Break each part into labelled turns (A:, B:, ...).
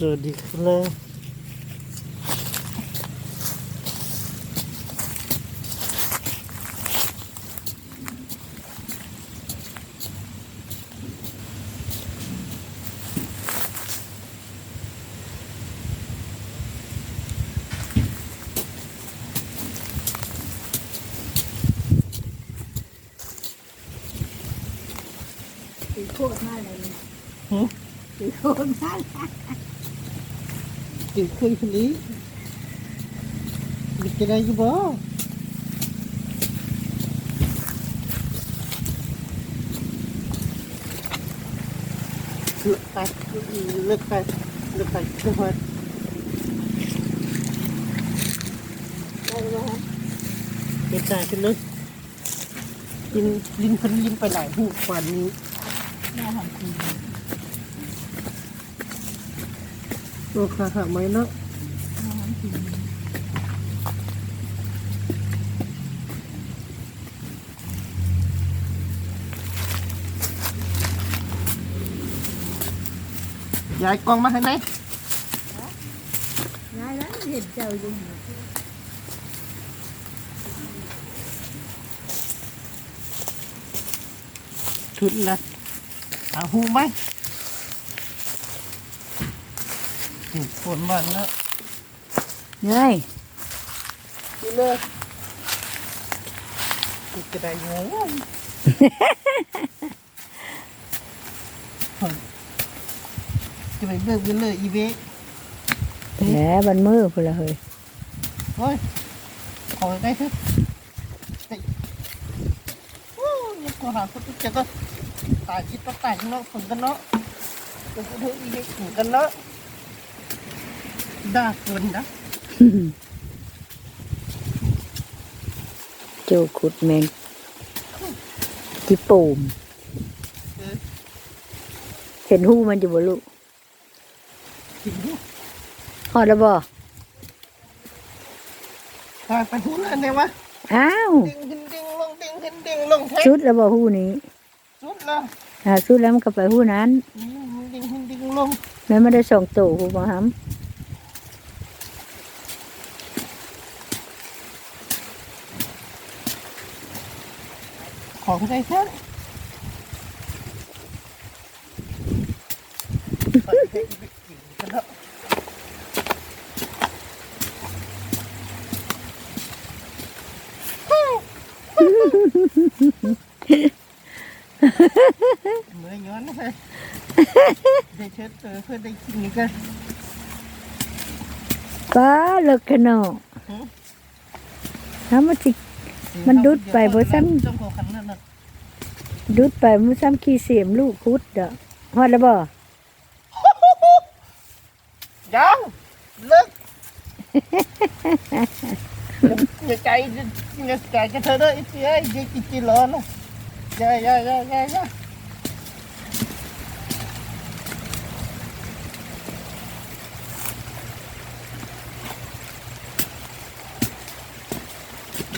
A: สวัสดีครับ
B: ถือโคตรมา กเลยเนี่ย
A: หึ
B: ถือโคตรมาก
A: กินเคยคนนี้มีกินอะไรอยู่บ่เลือกไปเลือกไปเลือกไปเลือกไป
B: ได้ไหมฮะ
A: เก็บได้กันเลยกินลิ้นเพันลิ้นไปหลายหูกว่านี้
B: แม่หอมกิน
A: โอ้ขาหักไหมเนาะ
B: แม่หอมกิน
A: ยายกองมาให้ไหม
B: ยายแล้วเห็นเจ้าอยู่
A: ชุดละเอาหูไหม นี่ฝนมันเนาะ
B: เฮ้ย
A: นี่เลยกูจะได้งงจะไปเบิกกันเลยอีเวะ
B: แหมบันมือพุ่นละเฮ้ย
A: เฮ้ยขอได้เถอะได้โอ้ยกูหาคนจะก็ตายคิดว่าตายข้างนอกฝนกันเนาะกูพูดถึงอีเวะฝนกันเนาะ ด่าเกินนะ
B: โจขุดแมงจิปูม
A: เออ
B: เห็นหูมันอยู่บ่ลูก
A: กินดู
B: ฮอดแล้วบ่
A: ตายไปหูแล้วเนี่ยวะ
B: อ้าว
A: ดิ่งดิ่งดิ่งลงดิ่งดิ่งดิ่งลงเท
B: สุดแล้วบ่หูนี้
A: สุดแล้ว
B: อ่าสุดแล้วมันก็ไปหูนั้น
A: ดิ่งดิ่งดิ่งลง
B: แม่ไม่ได้ส่งตู่หูบ่ฮัม
A: ของใจเช่นเมื่อย้อนนะเพื่อนได้เช็ดเพื่อได้กินนี่ก็
B: ป้าเลิกกันเนาะน้ำมันสิ มันดุดไปบ่ซ้ำ
A: จงขอขันนั่นน่ะ
B: ดุดไปมันซ้ำขี้เสียมลูกคุดเด้อฮอดแล้วบ่
A: ยังเลิกอย่าใจอย่าใจจะเธอเด้อไอ้เจ๊อย่ากินกินร้อนนะอย่าอย่าอย่าอย่า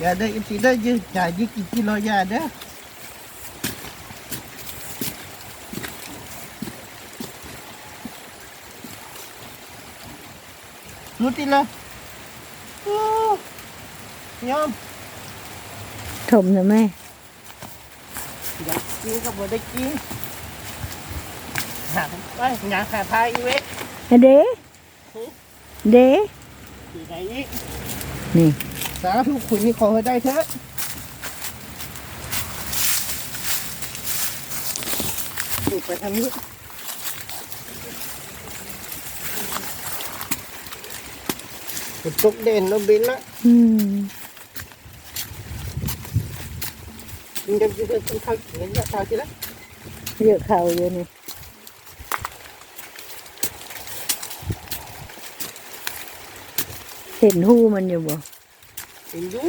A: อย่าอย่าเด้อไอ้เจ๊เด้ออย่าอย่าอย่ากินกินร้อนอย่าเด้อรู้ติละโอ้ยอม
B: ถมนะแม่
A: อยากกินก็บ่ได้กินหาไปอยากหาทายอีเวะ
B: อะเด้เด้
A: ที่ไหนอีก
B: นี่
A: สาธุคุณนี่ขอให้ได้เถอะดูไปทางนี้ตกเด่นแล้วบินละ
B: อืม
A: มันจะจะจะเข้าเห็นจะเข้าทีละ
B: เยอะเข่าเยอะนี่เห็นหูมันอยู่บ่
A: เห็นอยู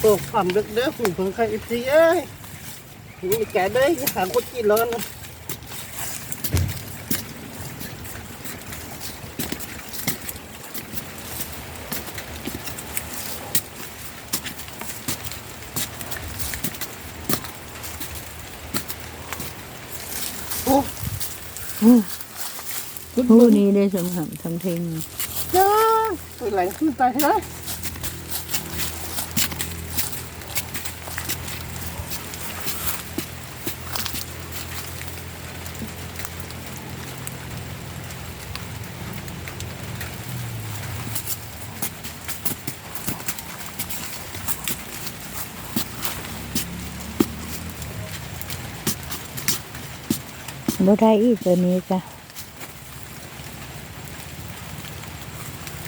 A: โอ้ความเด็กเด้อหุ่นขอ โอ้
B: อู้
A: คุณ
B: หู
A: บุญ
B: นี้ได้สมหำทำเพลง
A: จ้าตัวไหลขึ้นตายใช่ไหม
B: บ่ได้อีกตัวนี้จ้ะ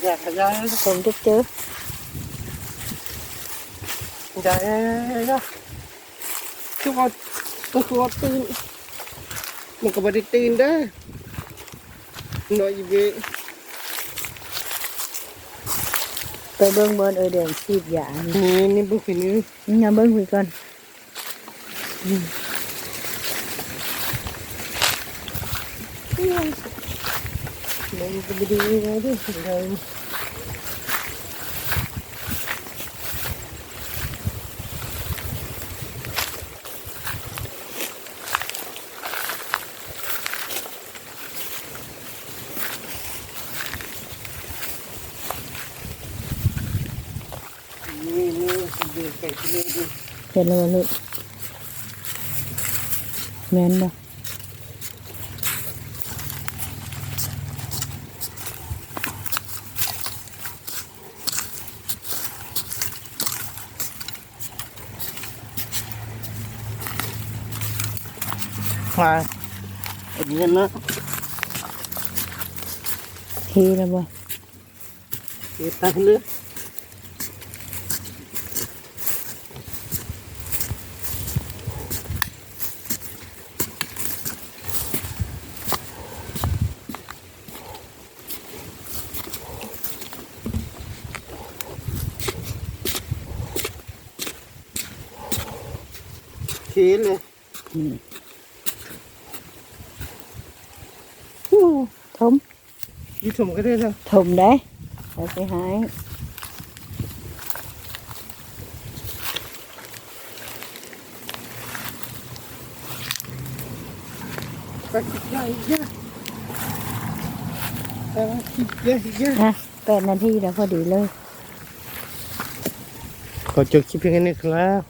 A: อยเรา
B: กับมือถือปูนน่ะถมถมถมคักๆเอาไว้สิหายเวลามาตัดหญ้า
A: อยากขยาย
B: ถมจะเจอ
A: อยากยากคือว่าก็คือว่าตื่นมันก็ไม่ได้ตื่นได้หน่อยเว้ย
B: ไปเบิ่งเบิ่นเออเดินฉีดยานี่
A: นี่นี่บุกนี่
B: นี่อย่าเบิ่งคุยก่อน
A: นก็ไม่ดีนะที่สุดเลยนี่นี่เดินไปที่นี่ดิ
B: เห็นแล้วบ่ลูกแม่นบ่
A: มาอันนี้นะ
B: เทแล้วบ่
A: เก็บตังค์เลยเขีเลย
B: อืม
A: อู้
B: ถม
A: ยีถมก็ได้แล้ว
B: ถมได้เอาสิหาย
A: ไปคิดเยอะเยอะไปคิดเยอะเยอะ
B: นะแปดนาทีแล้วพอดีเลย
A: ขอจบคลิปเพียงแค่นี้ครับ